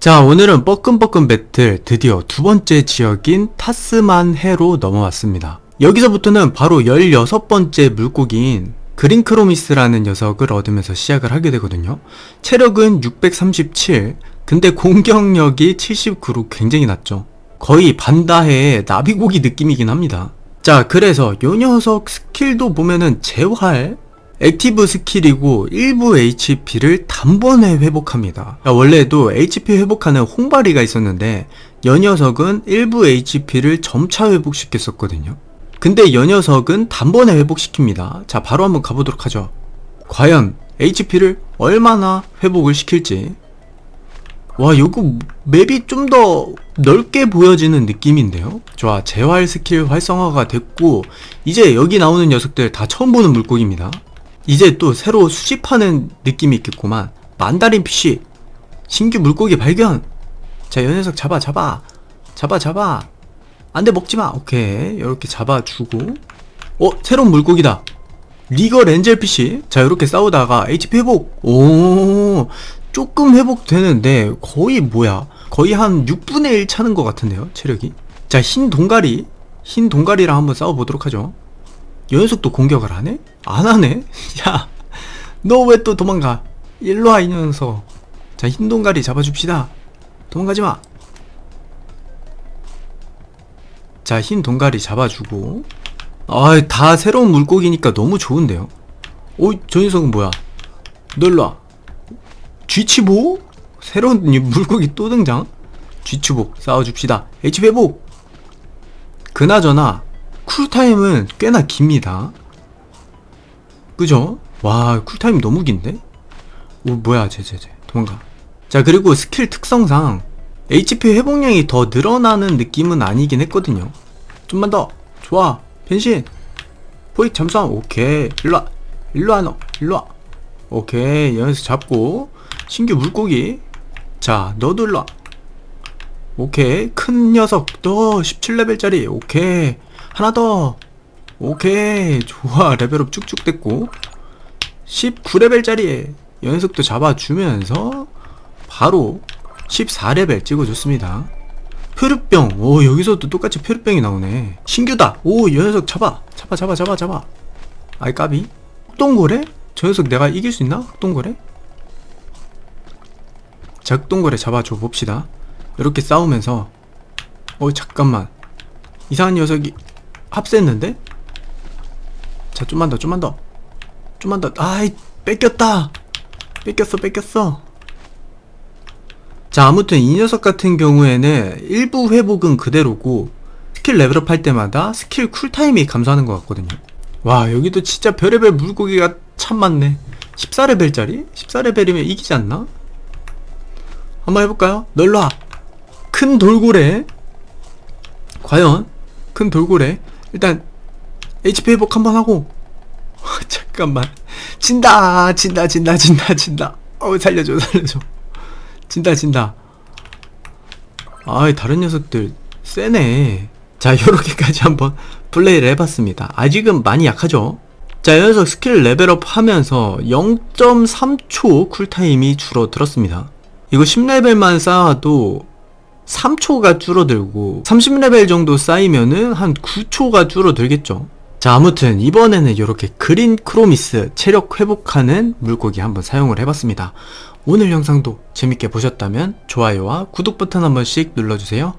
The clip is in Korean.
자, 오늘은 뻐끔뻐끔 배틀 드디어 두 번째 지역인 타스만해로 넘어왔습니다. 여기서부터는 바로 16번째 물고기인 그린크로미스라는 녀석을 얻으면서 시작을 하게 되거든요. 체력은 637, 근데 공격력이 79로 굉장히 낮죠. 거의 반다해의 나비고기 느낌이긴 합니다. 자, 그래서 요 녀석 스킬도 보면은 재활, 액티브 스킬이고 일부 HP를 단번에 회복합니다. 야, 원래도 HP 회복하는 홍바리가 있었는데 여 녀석은 일부 HP를 점차 회복시켰었거든요. 근데 여 녀석은 단번에 회복시킵니다. 자, 바로 한번 가보도록 하죠. 과연 HP를 얼마나 회복을 시킬지. 와, 요거 맵이 좀 더 넓게 보여지는 느낌인데요? 좋아, 재활 스킬 활성화가 됐고, 이제 여기 나오는 녀석들 다 처음 보는 물고기입니다. 이제 또 새로 수집하는 느낌이 있겠구만. 만다린 피쉬. 신규 물고기 발견. 자, 요 녀석 잡아, 잡아. 잡아, 잡아. 안 돼, 먹지 마. 오케이. 이렇게 잡아주고. 어, 새로운 물고기다. 리거 렌젤 피쉬. 자, 이렇게 싸우다가 HP 회복. 오, 조금 회복되는데, 거의 뭐야. 거의 한 6분의 1 차는 것 같은데요, 체력이. 자, 흰 동가리. 흰 동가리랑 한번 싸워보도록 하죠. 이 녀석도 공격을 하네? 안 하네? 야, 너 왜 또 도망가? 일로 와, 이 녀석. 자, 흰 동가리 잡아줍시다. 도망가지 마. 자, 흰 동가리 잡아주고. 아, 다 새로운 물고기니까 너무 좋은데요? 오, 저 녀석은 뭐야? 너 일로 와. 쥐치보? 새로운 이 물고기 또 등장? 쥐치보 싸워줍시다. 회복! 그나저나, 쿨타임은 꽤나 깁니다. 그죠? 와, 쿨타임 너무 긴데? 오, 뭐야, 쟤. 도망가. 자, 그리고 스킬 특성상 HP 회복량이 더 늘어나는 느낌은 아니긴 했거든요. 좀만 더. 좋아. 변신. 포획 잠수함. 오케이. 일로와. 일로와, 너. 일로와. 오케이. 연습 잡고. 신규 물고기. 자, 너도 일로와. 오케이. 큰 녀석. 너 17레벨짜리. 오케이. 하나 더. 오케이. 좋아. 레벨업 쭉쭉 됐고. 19레벨짜리 연속도 잡아주면서 바로 14레벨 찍어줬습니다. 표류병. 오, 여기서도 똑같이 표류병이 나오네. 신규다. 오, 이 녀석 잡아. 잡아, 잡아, 잡아, 잡아. 아이, 까비. 흑동고래? 저 녀석 내가 이길 수 있나? 흑동고래? 자, 흑동고래 잡아줘 봅시다. 이렇게 싸우면서. 어, 잠깐만. 이상한 녀석이 합세했는데? 자, 좀만 더, 좀만 더. 좀만 더. 아이, 뺏겼다. 뺏겼어, 뺏겼어. 자, 아무튼 이 녀석 같은 경우에는 일부 회복은 그대로고 스킬 레벨업 할 때마다 스킬 쿨타임이 감소하는 것 같거든요. 와, 여기도 진짜 별의별 물고기가 참 많네. 14레벨짜리? 14레벨이면 이기지 않나? 한번 해볼까요? 널라! 큰 돌고래. 과연, 큰 돌고래. 일단, HP 회복 한번 하고. 잠깐만. 진다! 진다, 진다, 진다, 진다. 어, 살려줘, 살려줘. 진다 진다 아이 다른 녀석들 세네 자 요렇게까지 한번 플레이를 해봤습니다 아직은 많이 약하죠 자, 이 녀석 스킬 레벨업 하면서 0.3초 쿨타임이 줄어들었습니다. 이거 10레벨만 쌓아도 3초가 줄어들고 30레벨 정도 쌓이면은 한 9초가 줄어들겠죠. 자, 아무튼 이번에는 이렇게 그린 크로미스 체력 회복하는 물고기 한번 사용을 해봤습니다. 오늘 영상도 재밌게 보셨다면 좋아요와 구독 버튼 한 번씩 눌러주세요.